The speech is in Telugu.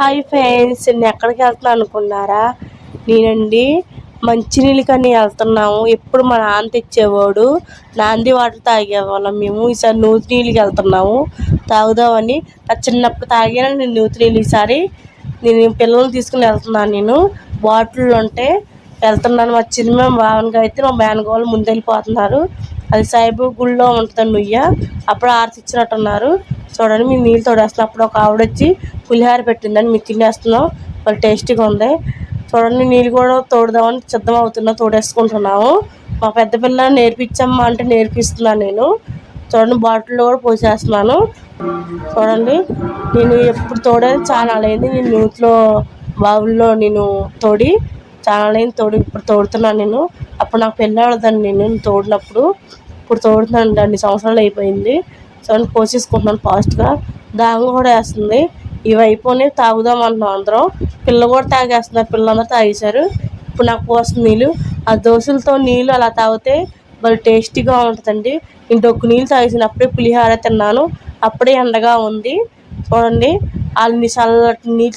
హాయ్ ఫ్రెండ్స్ నేను ఎక్కడికి వెళ్తున్నాను అనుకున్నారా? నేనండి మంచినీళ్ళకని వెళ్తున్నాము. ఎప్పుడు మా నాన్న తెచ్చేవాడు. నాంది వాటర్ తాగేవాళ్ళం మేము. ఈసారి నూతి నీళ్ళకి వెళ్తున్నాము. తాగుదామని. నా చిన్నప్పుడు తాగాను నేను నూతి నీళ్ళు ఈసారి నేను పిల్లల్ని తీసుకుని వెళ్తున్నాను నేను. బాటిల్ ఉంటే వెళ్తున్నాను. మా చిన్న భావనగా అయితే మా మేనగోళ్ళు ముందు వెళ్ళిపోతున్నారు. అది సాయిబు గుళ్ళో ఉంటుంది నుయ్య అప్పుడు ఆరతి ఇచ్చినట్టున్నారు. చూడండి మేము నీళ్ళు తోడేస్తున్నాం అప్పుడు ఒక ఆవిడ వచ్చి పులిహార పెట్టిందని మేము తినేస్తున్నాం. వాళ్ళు టేస్టీగా ఉంది. చూడండి నీళ్ళు కూడా తోడుదామని సిద్ధం అవుతున్నా తోడేసుకుంటున్నాము. మా పెద్ద పిల్ల నేర్పించమ్మా అంటే నేర్పిస్తున్నాను నేను. చూడండి బాటిల్లో కూడా పోసేస్తున్నాను. చూడండి నేను ఎప్పుడు తోడేది చాలా అయింది నేను నూతిలో బావుల్లో నేను తోడి చాలా అయింది తోడి ఇప్పుడు తోడుతున్నాను నేను. అప్పుడు నాకు పెళ్ళి అవ్వదండి నేను తోడినప్పుడు. ఇప్పుడు తోడుతున్నాను అన్ని సంవత్సరాలు అయిపోయింది. చూడండి పోసేసుకుంటున్నాను ఫాస్ట్గా. దాంగ కూడా వేస్తుంది. ఇవి అయిపోయి తాగుదాం అంటున్నాం అందరం. పిల్ల కూడా తాగేస్తున్నారు. పిల్లలందరూ తాగేశారు. ఇప్పుడు నాకు పోస్తుంది నీళ్ళు. ఆ దోశలతో నీళ్ళు అలా తాగితే మరి టేస్టీగా ఉంటుందండి. ఇంకొక డొక్కు నీళ్ళు తాగేసినప్పుడే పులిహోర తిన్నాను. అప్పుడే ఎండగా ఉంది. చూడండి. వాళ్ళని చల్లటి నీళ్ళు